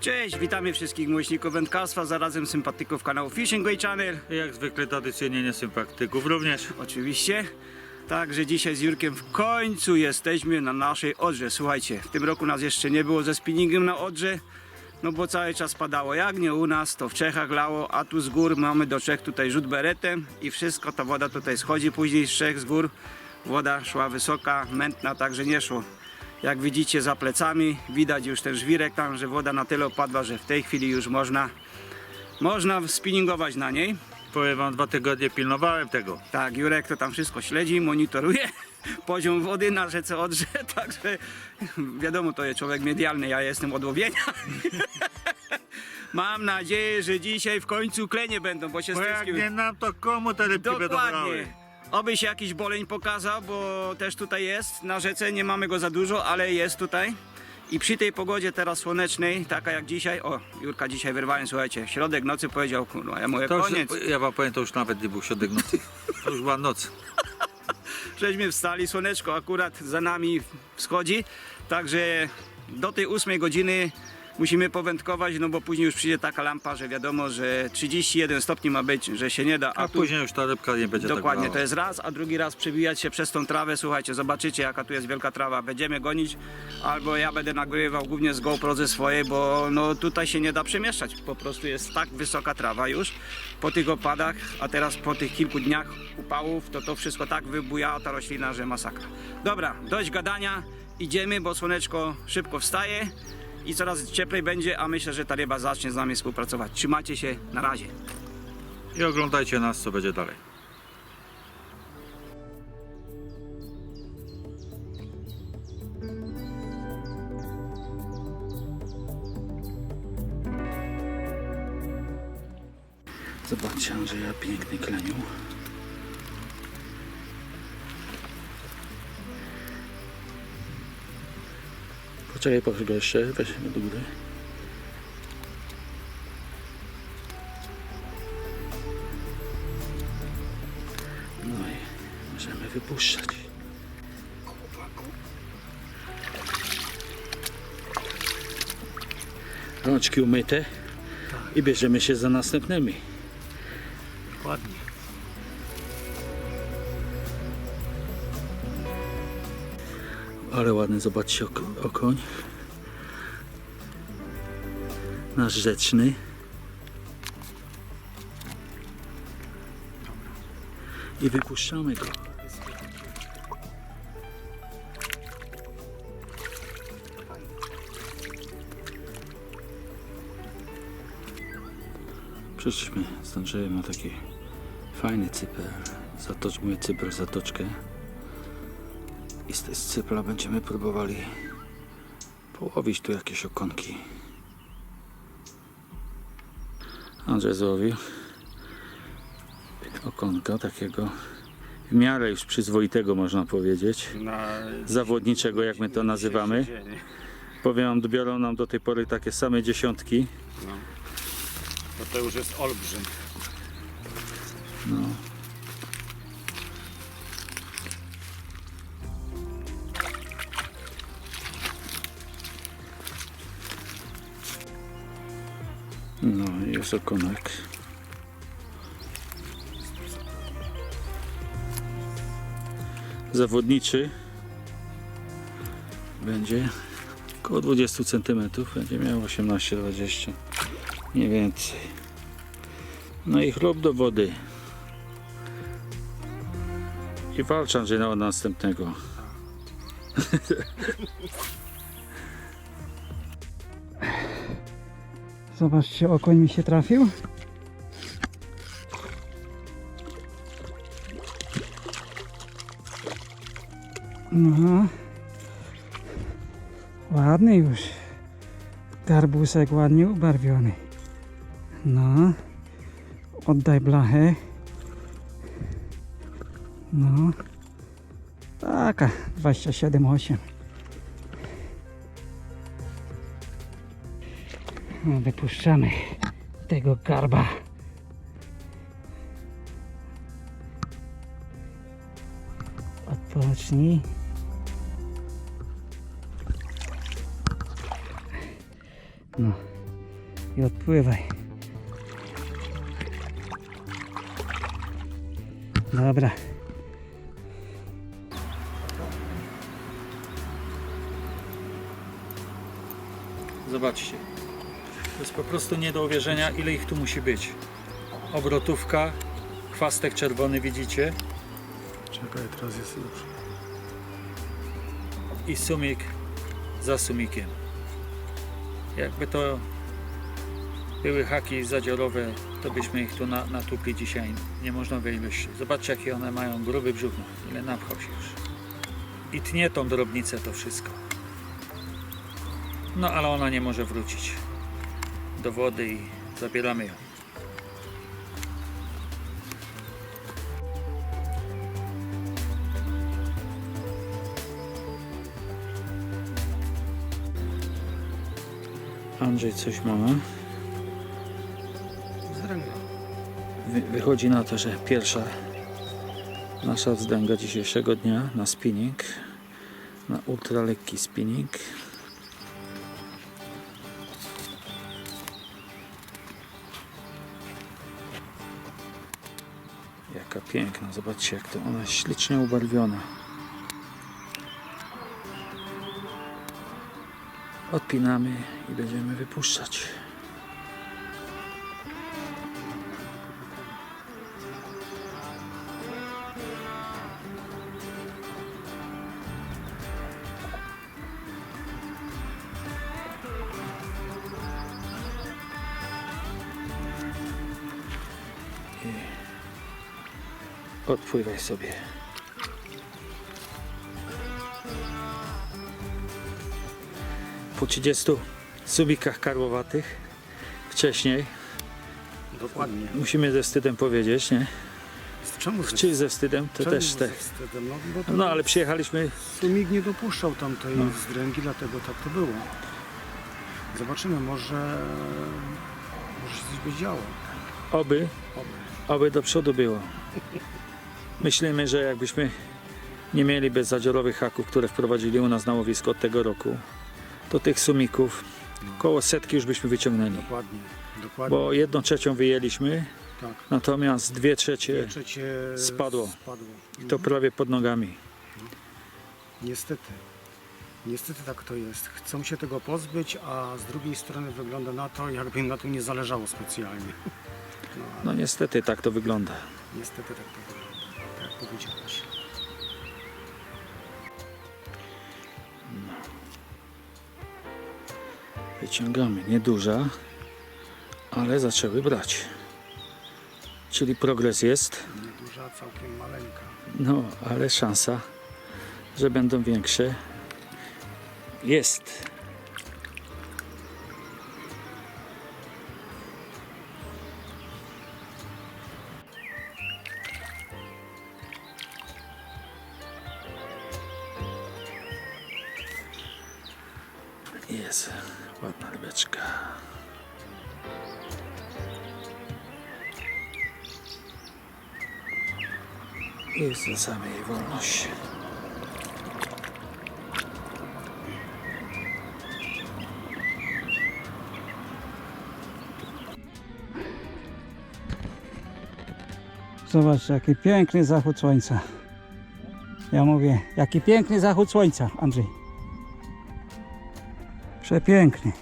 Cześć, witamy wszystkich miłośników wędkarstwa, zarazem sympatyków kanału Fishing Way Channel. Jak zwykle tradycyjnie niesympatyczków również. Oczywiście. Także dzisiaj z Jurkiem w końcu jesteśmy na naszej Odrze. Słuchajcie, w tym roku nas jeszcze nie było ze spinningiem na Odrze, no bo cały czas padało. Jak nie u nas, to w Czechach lało, a tu z gór mamy do Czech tutaj rzut beretem i wszystko, ta woda tutaj schodzi później z Czech, z gór. Woda szła wysoka, mętna, także nie szło. Jak widzicie za plecami, widać już ten żwirek tam, że woda na tyle opadła, że w tej chwili już można, można spinningować na niej. Powiem wam, dwa tygodnie pilnowałem tego. Tak, Jurek to tam wszystko śledzi, monitoruje poziom wody na rzece Odrze, także wiadomo, to jest człowiek medialny, ja jestem od łowienia. Mam nadzieję, że dzisiaj w końcu klenie będą, bo się Bo jak nie nam, to komu te rybki będą brały? Dokładnie. Oby się jakiś boleń pokazał, bo też tutaj jest na rzece, nie mamy go za dużo, ale jest tutaj. I przy tej pogodzie teraz słonecznej, taka jak dzisiaj, o, Jurka dzisiaj wyrwałem, słuchajcie, środek nocy powiedział, kurwa, ja mówię, To koniec. już, ja wam powiem, to już nawet nie był środek nocy. To już była noc. Żeśmy wstali, słoneczko akurat za nami wschodzi, także do tej 8 godziny musimy powędkować, no bo później już przyjdzie taka lampa, że wiadomo, że 31 stopni ma być, że się nie da, A tu później już ta rybka nie będzie dokładnie tak to jest raz, a drugi raz przebijać się przez tą trawę, słuchajcie, zobaczycie jaka tu jest wielka trawa, będziemy gonić, albo ja będę nagrywał głównie z GoPro ze swojej, bo no tutaj się nie da przemieszczać, po prostu jest tak wysoka trawa już po tych opadach, a teraz po tych kilku dniach upałów, to to wszystko tak wybujała ta roślina, że brała. Dobra, dość gadania, idziemy, bo słoneczko szybko wstaje i coraz cieplej będzie, a myślę, że ta ryba zacznie z nami współpracować. Trzymajcie się, na razie. I oglądajcie nas, co będzie dalej. Zobaczcie Andrzeja, piękny kleniu. Poczekaj, pochylę go jeszcze, weźmy do góry. No i możemy wypuszczać. Rączki umyte i bierzemy się za następnymi. Ładnie. Ale ładny, zobaczcie oko, okoń. Nasz rzeczny. I wypuszczamy go. Przyszliśmy z Andrzejem na taki fajny cypel. Zatocz, mówię cypel, zatoczkę. I z tej cypla będziemy próbowali połowić tu jakieś okonki. Andrzej złowił okonka takiego w miarę już przyzwoitego można powiedzieć. Zawodniczego jak my to nazywamy. Powiem wam, biorą nam do tej pory takie same dziesiątki. To to już jest olbrzym. No. No jest okonek. Zawodniczy będzie około 20 cm, będzie miał 18-20 nie więcej. No i chlub do wody. I walcz Andrzej na następnego. Zobaczcie, okoń mi się trafił. No. Ładny już. Garbusek ładnie ubarwiony. No. Oddaj blachę. No. Taka, 27,8. No, wypuszczamy tego garba. Odpocznij. No. i odpływaj. Dobra. Zobaczcie. To jest po prostu nie do uwierzenia, ile ich tu musi być. Obrotówka, chwastek czerwony widzicie Czekaj, teraz jest już. i sumik za sumikiem. Jakby to były haki zadziorowe, to byśmy ich tu na, natłukli dzisiaj. Nie można by ilość. Zobaczcie jakie one mają gruby brzuch. Ile napchał się już. I tnie tą drobnicę to wszystko. No ale ona nie może wrócić do wody i zabieramy ją. Andrzej coś ma. Wy, wychodzi na to, że pierwsza nasza wzdęga dzisiejszego dnia na spinning, na ultralekki spinning. Jaka piękna, zobaczcie jak to ona jest ślicznie ubarwiona. Odpinamy i będziemy wypuszczać. Odpływaj sobie. Po 30 subikach karłowatych wcześniej Dokładnie. musimy ze wstydem powiedzieć, nie? Czemu ze, Czy ze wstydem, to czemu też te. ze wstydem? No, No ale przyjechaliśmy, Sumik nie dopuszczał tamtej No. zdręgi, dlatego tak to było. Zobaczymy, może, może się coś będzie działo. oby, Oby. oby do przodu było. Myślimy, że jakbyśmy nie mieli bezzadziorowych haków, które wprowadzili u nas na łowisko od tego roku, to tych sumików koło setki już byśmy wyciągnęli. Dokładnie. Dokładnie. Bo jedną trzecią wyjęliśmy, tak. natomiast dwie trzecie Dwie trzecie spadło. spadło. to prawie pod nogami. Niestety. Niestety tak to jest. Chcą się tego pozbyć, a z drugiej strony wygląda na to, jakby im na tym nie zależało specjalnie. No, ale No niestety tak to wygląda. niestety tak to wygląda. Jak powiedziałeś. Wyciągamy, nieduża, ale zaczęły brać. Czyli progres jest, Nieduża, całkiem maleńka. no ale szansa, że będą większe jest. Jest ładna rybeczka. I zwracamy jej wolność. Zobacz, jaki piękny zachód słońca. Ja mówię, jaki piękny zachód słońca, Andrzej. Przepiękny.